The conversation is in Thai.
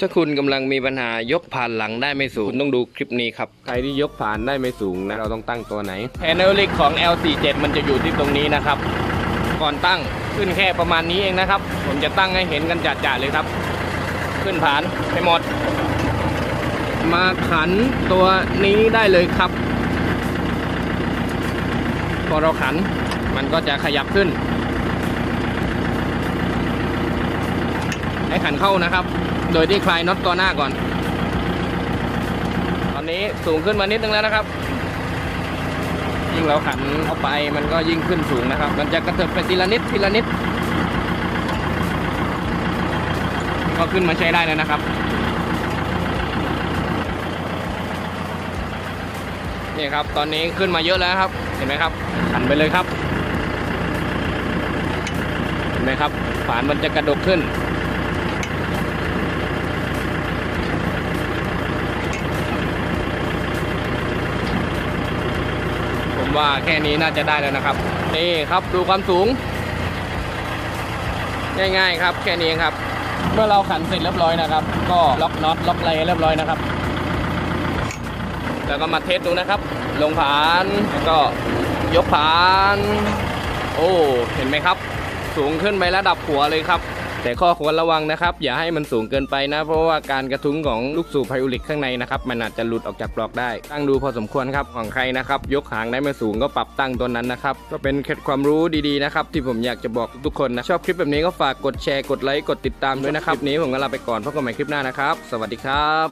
ถ้าคุณกำลังมีปัญหายกผ่านหลังได้ไม่สูง คุณต้องดูคลิปนี้ครับ ใครที่ยกผ่านได้ไม่สูงนะ เราต้องตั้งตัวไหนแพนเนลลิกของ L47 มันจะอยู่ที่ตรงนี้นะครับ ก่อนตั้งขึ้นแค่ประมาณนี้เองนะครับ ผมจะตั้งให้เห็นกันจัดๆเลยครับ ขึ้นผ่านไปหมด มาขันตัวนี้ได้เลยครับพอเราขันมันก็จะขยับขึ้น ให้ขันเข้านะครับ โดยที่คลายน็อตตัวหน้าก่อน ตอนนี้สูงขึ้นมานิดนึงแล้วนะครับ ยิ่งเราขันเข้าไปมันก็ยิ่งขึ้นสูงนะครับ มันจะกระเถิบไปทีละนิดทีละนิด ก็ขึ้นมาใช้ได้แล้วนะครับนี่ครับ ตอนนี้ขึ้นมาเยอะแล้วครับ เห็นไหมครับขันไปเลยครับ เห็นไหมครับ ฝานมันจะกระดกขึ้น ผมว่าแค่นี้น่าจะได้แล้วนะครับ นี่ครับดูความสูง ง่ายๆครับ แค่นี้เองครับ เมื่อเราขันเสร็จเรียบร้อยนะครับ ก็ล็อกน็อตล็อกอะไรเรียบร้อยนะครับ แล้วก็มาเทสดูนะครับ ลงผานแล้วก็ยกผาน โอ้ เห็นไหมครับ สูงขึ้นไประดับหัวเลยครับ แต่ข้อควรระวังนะครับ อย่าให้มันสูงเกินไปนะ เพราะว่าการกระทุ้งของลูกสูบไฮดรอลิกข้างในนะครับมันอาจจะหลุดออกจากปลอกได้ตั้งดูพอสมควรครับของใครนะครับยกหางได้ไม่สูงก็ปรับตั้งตัวนั้นนะครับก็เป็นเคล็ดความรู้ดีๆนะครับที่ผมอยากจะบอกทุกคนนะชอบคลิปแบบนี้ก็ฝากกดแชร์กดไลค์กดติดตามด้วยนะครับคลิปนี้ผมก็ลาไปก่อนพบกันใหม่คลิปหน้านะครับ สวัสดีครับ